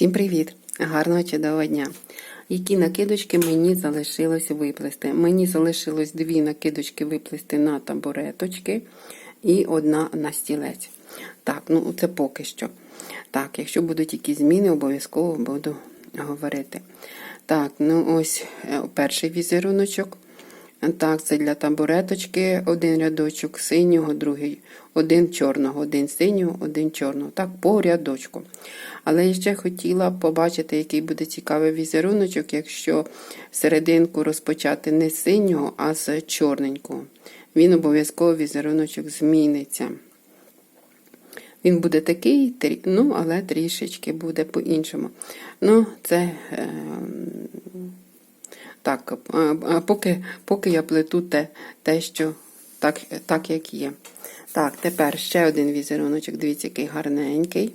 Всім привіт! Гарного чудового дня! Які накидочки мені залишилось виплести? Мені залишилось дві накидочки виплести на табуреточки і одна на стілець. Так, ну це поки що. Так, якщо будуть якісь зміни, обов'язково буду говорити. Так, ну ось е, перший візеруночок. Так, це для табуреточки один рядочок синього, другий, один чорного, один синього, один чорного. Так, по рядочку. Але я ще хотіла побачити, який буде цікавий візеруночок, якщо серединку розпочати не з синього, а з чорненького. Він обов'язково візеруночок зміниться. Він буде такий, ну, але трішечки буде по-іншому. Ну, це. Е так, поки поки я плету те, те що так, так, як є. Так, тепер ще один візеруночок, дивіться, який гарненький.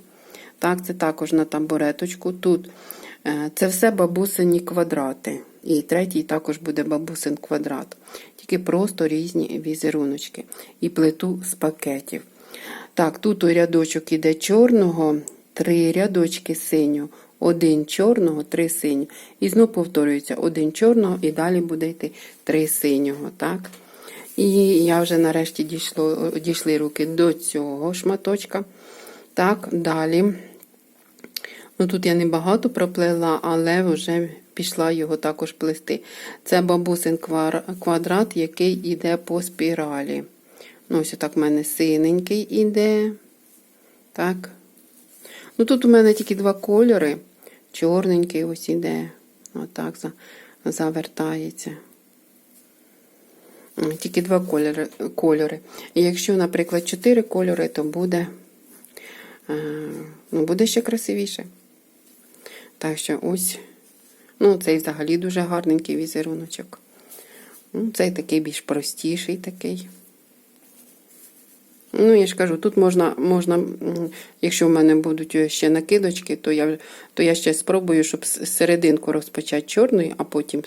Так, це також на тамбуреточку. Тут е, це все бабусині квадрати. І третій також буде бабусин квадрат. Тільки просто різні візеруночки. І плету з пакетів. Так, тут у рядочок іде чорного, три рядочки синього один чорного, три синього. І знову повторюється один чорного, і далі буде йти три синього. так? І я вже нарешті дійшло, дійшли руки до цього шматочка. Так, далі. Ну, Тут я не багато проплела, але вже пішла його також плести. Це бабусин квадрат, який йде по спіралі. Ну, Ось так в мене синенький іде. Так. Ну, Тут у мене тільки два кольори. Чорненький ось іде. Отак завертається. Тільки два кольори. кольори. І якщо, наприклад, чотири кольори, то буде, е, ну, буде ще красивіше. Так що ось, ну, цей взагалі дуже гарненький візеруночок. Ну, Цей такий більш простіший такий. Ну, я ж кажу, тут можна, можна, якщо в мене будуть ще накидочки, то я то я ще спробую, щоб серединку розпочати чорною, а потім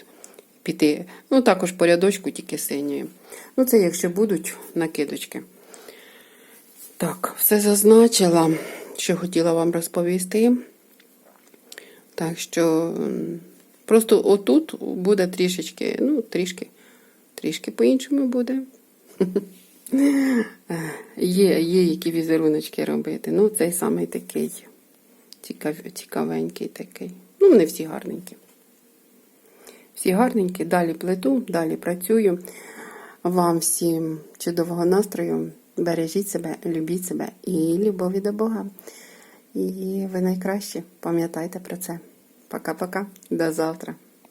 піти. Ну, також по рядочку тільки синьою. Ну, це якщо будуть накидочки. Так, все зазначила, що хотіла вам розповісти. Так що, просто отут буде трішечки, ну, трішки, трішки по-іншому буде. Є, є які візеруночки робити. Ну, цей самий такий цікав, цікавенький такий. Ну, вони всі гарненькі. Всі гарненькі, далі плету, далі працюю. Вам всім чудового настрою. Бережіть себе, любіть себе і любові до Бога. І ви найкращі. Пам'ятайте про це. Пока-пока. До завтра.